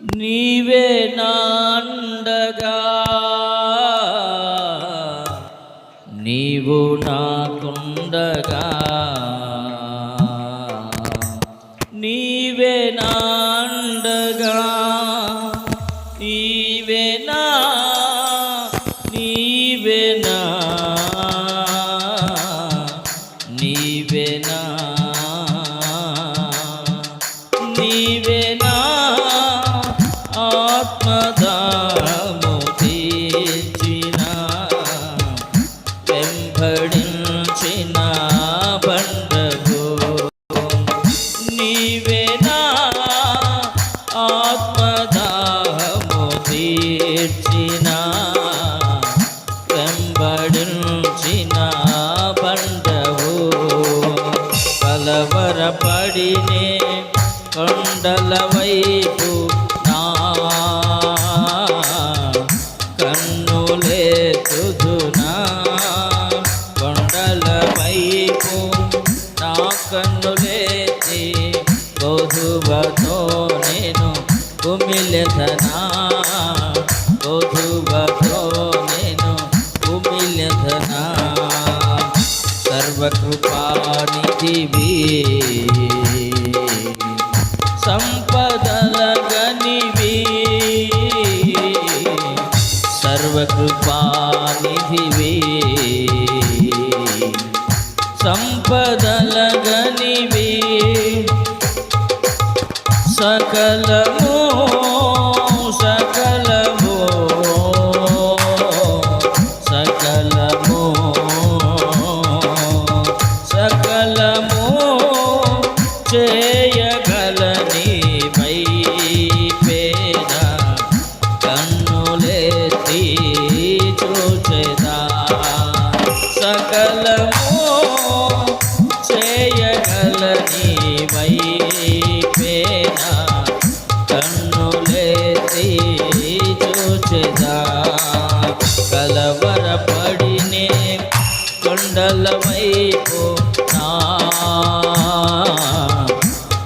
నీవే నాండగా నీవు నాకుండగా నీవే నా పడినే కొండల వైపు నా కన్నులేతుదునా కొండల వైపు నా కన్నులేచి కొదువతో నేను కుమిలెదనా? కొదువతో నేను కుమిలెదనా? సర్వకృపానిధివి సంపదల గనివి సర్వకృపానిధివి. సంపదల గనివి సకలము సకలము సకలము చేయగలని వైపేద కన్నులెత్తి చూచెదా? కలవరపడినే కొండల వైపు నా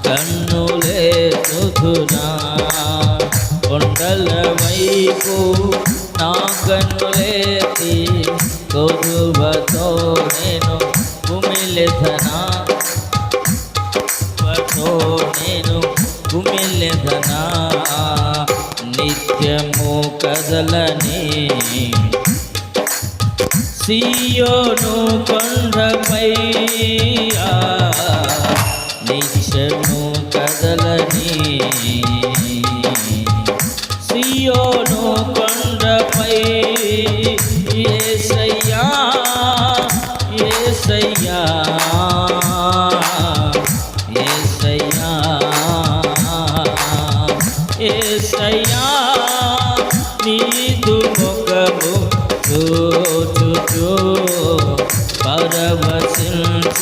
కన్నులే తుదునా కొండల వైపు నా కొదువతో నేను కుమిలెదనా తో నేను కుమిలెదనా నిత్యము కదలని సియోను కొండపై. నిత్యము కదలని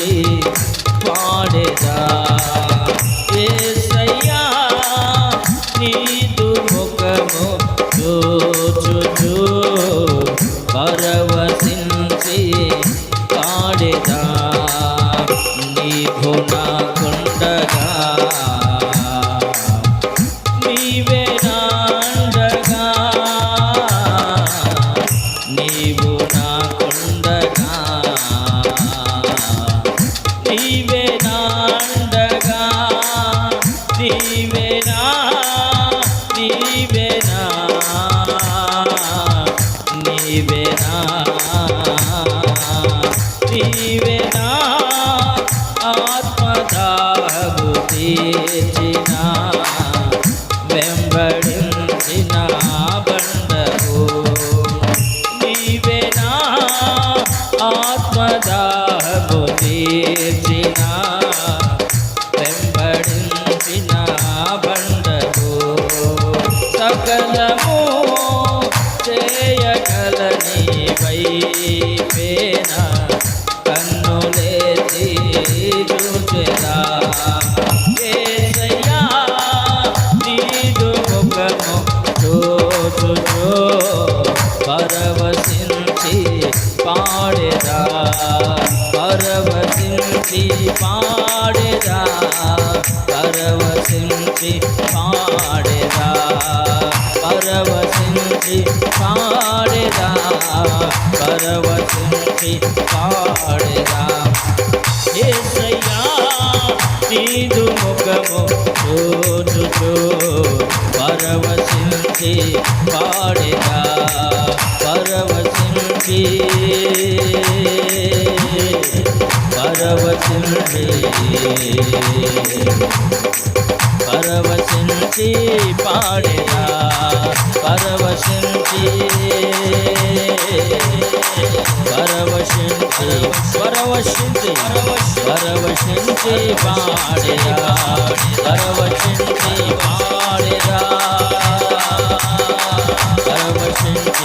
పరవశించి పాడేదా? పరవశించి పాడేదా? ఏసయ్యా నీదు ముఖము చూచుచు. పరవశించి పాడేదా? పరవశించి పరవశించి పరవశించి పాడేదా పరవశించి పరవశించి పరవశించి పరవశించి పాడినా పరవశించి పాడినా.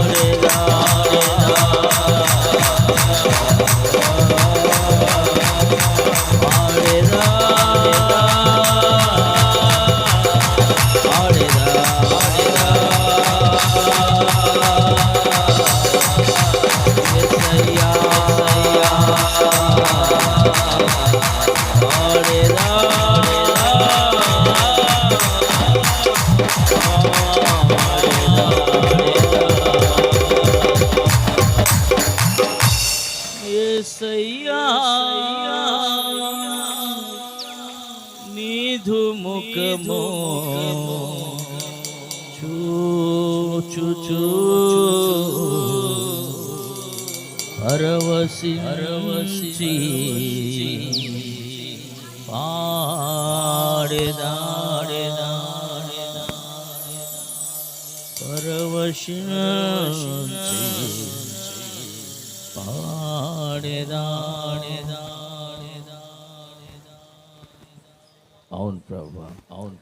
ఏసయ్యా చూచుచు పరవశి పరవశి పాడేదాడేదా పరవశి పాడేదాడేదా అవును ప్రభా అవును